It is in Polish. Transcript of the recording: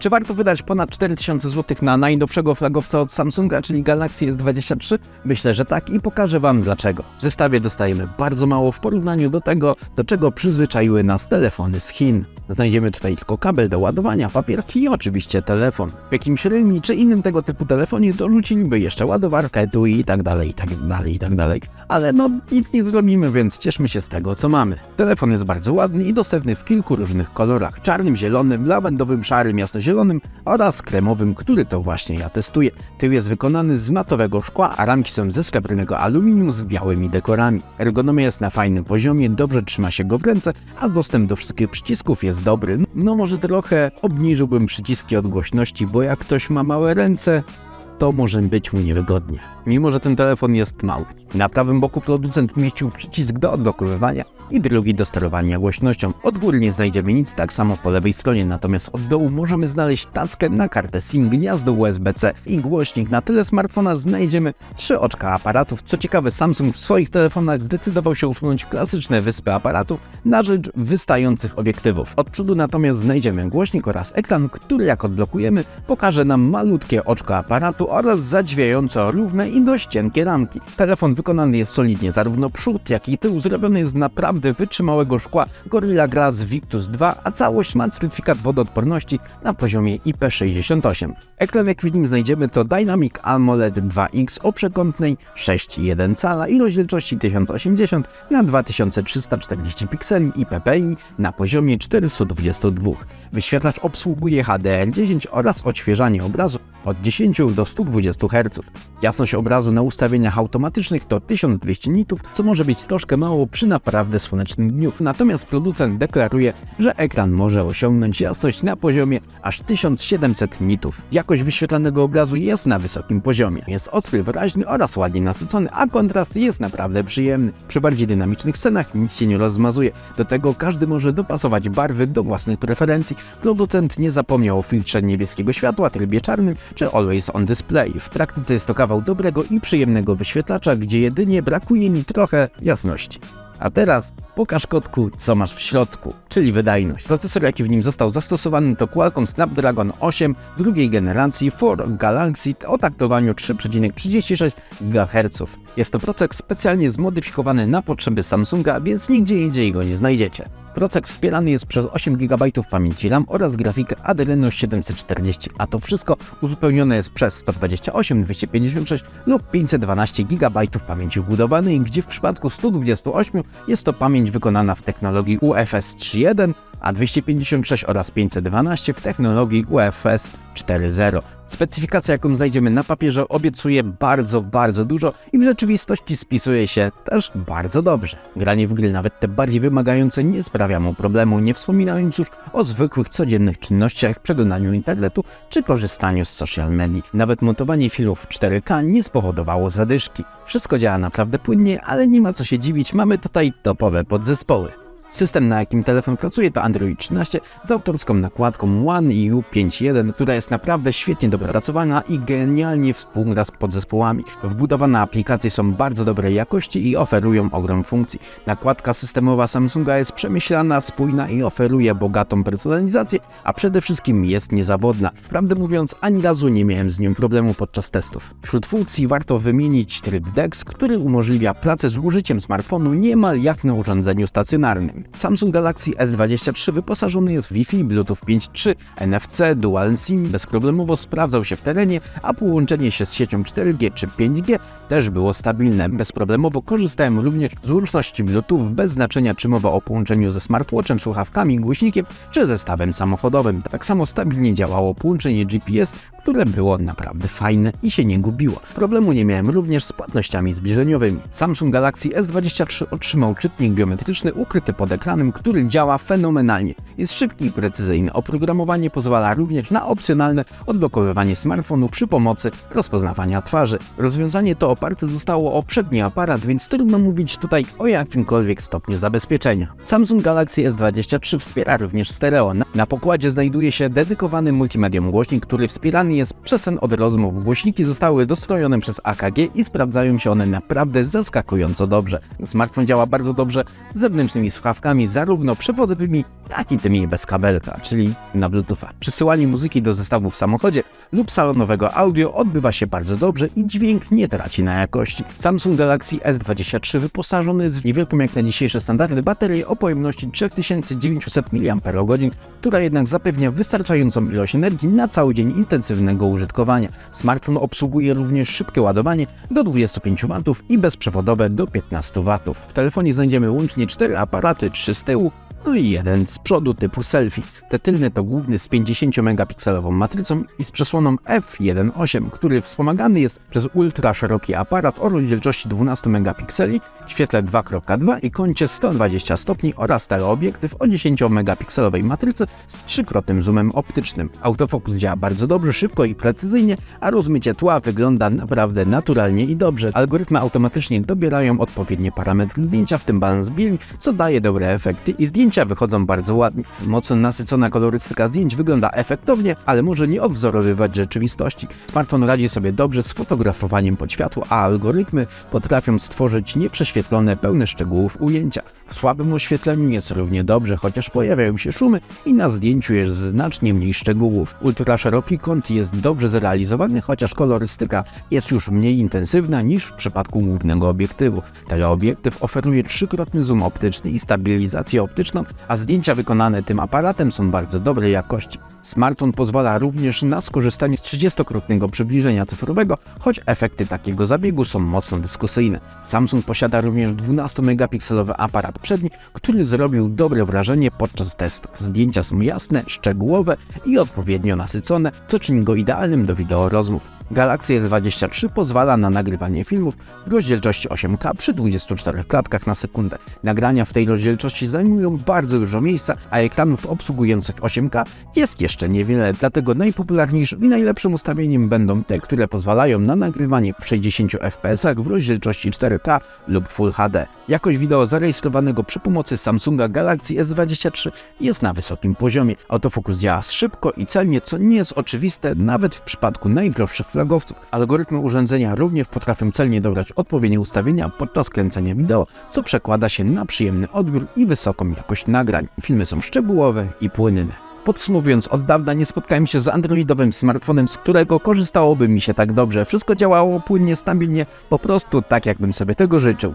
Czy warto wydać ponad 4000 zł na najnowszego flagowca od Samsunga, czyli Galaxy S23? Myślę, że tak i pokażę Wam dlaczego. W zestawie dostajemy bardzo mało w porównaniu do tego, do czego przyzwyczaiły nas telefony z Chin. Znajdziemy tutaj tylko kabel do ładowania, papierki i oczywiście telefon. W jakimś Realme czy innym tego typu telefonie dorzuciliby jeszcze ładowarkę, tu i tak dalej, i tak dalej, i tak dalej. Ale no nic nie zrobimy, więc cieszmy się z tego, co mamy. Telefon jest bardzo ładny i dostępny w kilku różnych kolorach. Czarnym, zielonym, lawendowym, szarym, jasnozielonym oraz kremowym, który to właśnie ja testuję. Tył jest wykonany z matowego szkła, a ramki są ze srebrnego aluminium z białymi dekorami. Ergonomia jest na fajnym poziomie, dobrze trzyma się go w ręce, a dostęp do wszystkich przycisków jest dobry. No może trochę obniżyłbym przyciski od głośności, bo jak ktoś ma małe ręce, to może być mu niewygodnie. Mimo, że ten telefon jest mały. Na prawym boku producent umieścił przycisk do odblokowywania i drugi do sterowania głośnością. Od góry nie znajdziemy nic, tak samo po lewej stronie, natomiast od dołu możemy znaleźć taskę na kartę SIM, gniazdo USB-C i głośnik. Na tyle smartfona znajdziemy trzy oczka aparatów. Co ciekawe, Samsung w swoich telefonach zdecydował się usunąć klasyczne wyspy aparatów na rzecz wystających obiektywów. Od przodu natomiast znajdziemy głośnik oraz ekran, który jak odblokujemy pokaże nam malutkie oczko aparatu oraz zadziwiająco równe i dość cienkie ramki. Telefon wykonany jest solidnie, zarówno przód jak i tył zrobiony jest z wytrzymałego szkła Gorilla Glass Victus 2, a całość ma certyfikat wodoodporności na poziomie IP68. Ekran jak w nim znajdziemy to Dynamic AMOLED 2X o przekątnej 6,1 cala i rozdzielczości 1080 na 2340 pikseli i PPI na poziomie 422. Wyświetlacz obsługuje HDR10 oraz odświeżanie obrazu od 10 do 120 Hz. Jasność obrazu na ustawieniach automatycznych to 1200 nitów, co może być troszkę mało przy naprawdę słonecznym dniu. Natomiast producent deklaruje, że ekran może osiągnąć jasność na poziomie aż 1700 nitów. Jakość wyświetlanego obrazu jest na wysokim poziomie. Jest ostry, wyraźny oraz ładnie nasycony, a kontrast jest naprawdę przyjemny. Przy bardziej dynamicznych scenach nic się nie rozmazuje. Do tego każdy może dopasować barwy do własnych preferencji. Producent nie zapomniał o filtrze niebieskiego światła, trybie czarnym czy Always on Display. W praktyce jest to kawał dobrego i przyjemnego wyświetlacza, gdzie jedynie brakuje mi trochę jasności. A teraz pokaż kotku, co masz w środku, czyli wydajność. Procesor, jaki w nim został zastosowany, to Qualcomm Snapdragon 8 drugiej generacji for Galaxy o taktowaniu 3,36 GHz. Jest to procek specjalnie zmodyfikowany na potrzeby Samsunga, więc nigdzie indziej go nie znajdziecie. Procek wspierany jest przez 8 GB pamięci RAM oraz grafikę Adreno 740, a to wszystko uzupełnione jest przez 128, 256 lub 512 GB pamięci wbudowanej, gdzie w przypadku 128 jest to pamięć wykonana w technologii UFS 3.1, a 256 oraz 512 w technologii UFS 4.0. Specyfikacja, jaką znajdziemy na papierze, obiecuje bardzo, bardzo dużo i w rzeczywistości spisuje się też bardzo dobrze. Granie w gry, nawet te bardziej wymagające, nie sprawia mu problemu, nie wspominając już o zwykłych, codziennych czynnościach, przeglądaniu internetu czy korzystaniu z social media. Nawet montowanie filmów w 4K nie spowodowało zadyszki. Wszystko działa naprawdę płynnie, ale nie ma co się dziwić, mamy tutaj topowe podzespoły. System, na jakim telefon pracuje, to Android 13 z autorską nakładką One EU 5.1, która jest naprawdę świetnie dopracowana i genialnie współgra z podzespołami. Wbudowane aplikacje są bardzo dobrej jakości i oferują ogrom funkcji. Nakładka systemowa Samsunga jest przemyślana, spójna i oferuje bogatą personalizację, a przede wszystkim jest niezawodna. Prawdę mówiąc, ani razu nie miałem z nią problemu podczas testów. Wśród funkcji warto wymienić tryb DeX, który umożliwia pracę z użyciem smartfonu niemal jak na urządzeniu stacjonarnym. Samsung Galaxy S23 wyposażony jest w Wi-Fi, Bluetooth 5.3, NFC, Dual SIM, bezproblemowo sprawdzał się w terenie, a połączenie się z siecią 4G czy 5G też było stabilne. Bezproblemowo korzystałem również z łączności Bluetooth bez znaczenia czy mowa o połączeniu ze smartwatchem, słuchawkami, głośnikiem czy zestawem samochodowym. Tak samo stabilnie działało połączenie GPS, które było naprawdę fajne i się nie gubiło. Problemu nie miałem również z płatnościami zbliżeniowymi. Samsung Galaxy S23 otrzymał czytnik biometryczny ukryty pod ekranem, który działa fenomenalnie. Jest szybki i precyzyjny. Oprogramowanie pozwala również na opcjonalne odblokowywanie smartfonu przy pomocy rozpoznawania twarzy. Rozwiązanie to oparte zostało o przedni aparat, więc trudno mówić tutaj o jakimkolwiek stopniu zabezpieczenia. Samsung Galaxy S23 wspiera również stereo. Na pokładzie znajduje się dedykowany multimedium głośnik, który wspierany jest przez ten od rozmów. Głośniki zostały dostrojone przez AKG i sprawdzają się one naprawdę zaskakująco dobrze. Smartfon działa bardzo dobrze z zewnętrznymi słuchawkami słuchawkami zarówno przewodowymi, jak i tymi bez kabelka, czyli na Bluetootha. Przesyłanie muzyki do zestawu w samochodzie lub salonowego audio odbywa się bardzo dobrze i dźwięk nie traci na jakości. Samsung Galaxy S23 wyposażony jest w niewielką jak na dzisiejsze standardy baterię o pojemności 3900 mAh, która jednak zapewnia wystarczającą ilość energii na cały dzień intensywnego użytkowania. Smartfon obsługuje również szybkie ładowanie do 25 W i bezprzewodowe do 15 W. W telefonie znajdziemy łącznie 4 aparaty, 3 z tyłu, no i jeden z przodu typu selfie. Te tylne to główny z 50 megapikselową matrycą i z przesłoną f1.8, który wspomagany jest przez ultra szeroki aparat o rozdzielczości 12 megapikseli, świetle 2.2 i kącie 120 stopni oraz teleobiektyw o 10 megapikselowej matryce z trzykrotnym zoomem optycznym. Autofokus działa bardzo dobrze, szybko i precyzyjnie, a rozmycie tła wygląda naprawdę naturalnie i dobrze. Algorytmy automatycznie dobierają odpowiednie parametry zdjęcia, w tym balans bieli, co daje dobre efekty i zdjęcia wychodzą bardzo ładnie. Mocno nasycona kolorystyka zdjęć wygląda efektownie, ale może nie odwzorowywać rzeczywistości. Smartfon radzi sobie dobrze z fotografowaniem pod światło, a algorytmy potrafią stworzyć nieprześwietlone, pełne szczegółów ujęcia. W słabym oświetleniu jest równie dobrze, chociaż pojawiają się szumy i na zdjęciu jest znacznie mniej szczegółów. Ultra szeroki kąt jest dobrze zrealizowany, chociaż kolorystyka jest już mniej intensywna niż w przypadku głównego obiektywu. Teleobiektyw oferuje trzykrotny zoom optyczny i stabilizację optyczną, a zdjęcia wykonane tym aparatem są bardzo dobrej jakości. Smartfon pozwala również na skorzystanie z 30-krotnego przybliżenia cyfrowego, choć efekty takiego zabiegu są mocno dyskusyjne. Samsung posiada również 12-megapikselowy aparat przedni, który zrobił dobre wrażenie podczas testów. Zdjęcia są jasne, szczegółowe i odpowiednio nasycone, co czyni go idealnym do wideo rozmów. Galaxy S23 pozwala na nagrywanie filmów w rozdzielczości 8K przy 24 klatkach na sekundę. Nagrania w tej rozdzielczości zajmują bardzo dużo miejsca, a ekranów obsługujących 8K jest jeszcze niewiele, dlatego najpopularniejszym i najlepszym ustawieniem będą te, które pozwalają na nagrywanie w 60 fps w rozdzielczości 4K lub Full HD. Jakość wideo zarejestrowanego przy pomocy Samsunga Galaxy S23 jest na wysokim poziomie. Autofokus działa szybko i celnie, co nie jest oczywiste nawet w przypadku najdroższych flagowców. Algorytmy urządzenia również potrafią celnie dobrać odpowiednie ustawienia podczas kręcenia wideo, co przekłada się na przyjemny odbiór i wysoką jakość nagrań. Filmy są szczegółowe i płynne. Podsumowując, od dawna nie spotkałem się z androidowym smartfonem, z którego korzystałoby mi się tak dobrze. Wszystko działało płynnie, stabilnie, po prostu tak jakbym sobie tego życzył.